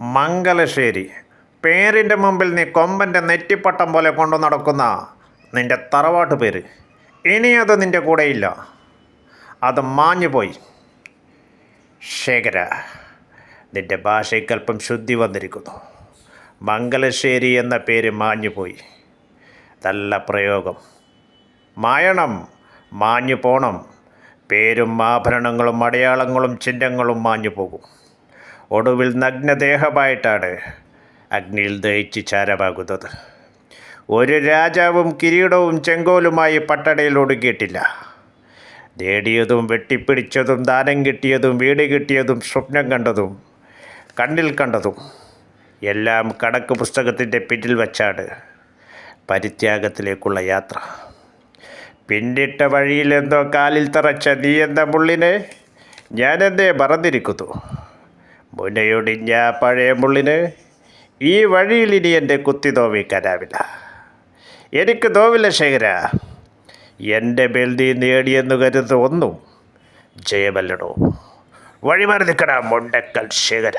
മംഗലശ്ശേരി. പേരിന്റെ മുമ്പിൽ നീ കൊമ്പന്റെ നെറ്റിപ്പട്ടം പോലെ കൊണ്ടു നടക്കുന്ന നിന്റെ തറവാട്ട് പേര്. ഇനി അത് നിന്റെ കൂടെയില്ല. അത് മാഞ്ഞുപോയി. ശേഖര നിന്റെ ഭാഷയ്ക്കല്പം ശുദ്ധി വന്നിരിക്കുന്നു. മംഗലശ്ശേരി എന്ന പേര് മാഞ്ഞുപോയി. നല്ല പ്രയോഗം. മായണം മാഞ്ഞു പോണം പേരും ആഭരണങ്ങളും അടയാളങ്ങളും ചിഹ്നങ്ങളും മാഞ്ഞു പോകും ഒടുവിൽ നഗ്നദേഹമായിട്ടാണ് അഗ്നിയിൽ ദഹിച്ച് ചാരമാകുന്നത്. ഒരു രാജാവും കിരീടവും ചെങ്കോലുമായി പട്ടടയിൽ ഒടുക്കിയിട്ടില്ല നേടിയതും വെട്ടിപ്പിടിച്ചതും ദാനം കിട്ടിയതും വീട് കിട്ടിയതും സ്വപ്നം കണ്ടതും കണ്ണിൽ കണ്ടതും എല്ലാം കണക്ക് പുസ്തകത്തിന്റെ പിന്നിൽ വച്ചാണ് പരിത്യാഗത്തിലേക്കുള്ള യാത്ര. പിന്നിട്ട വഴിയിലെന്തോ കാലിൽ തറച്ച നീ എന്ന മുള്ളിനെ ഞാനെന്തേ മറന്നിരിക്കുന്നു. മുനയൊടിഞ്ഞ പഴയ മുള്ളിന് ഈ വഴിയിൽ ഇനി എന്റെ കുത്തി നോവിക്കാനാവില്ല എനിക്ക് തോവില്ല ശേഖര. എന്റെ ബെൽതി നേടിയെന്ന് കരുത് ഒന്നും ജയമല്ലടോ. വഴിമാറി നിൽക്കടാ മൊണ്ടക്കൽ ശേഖര.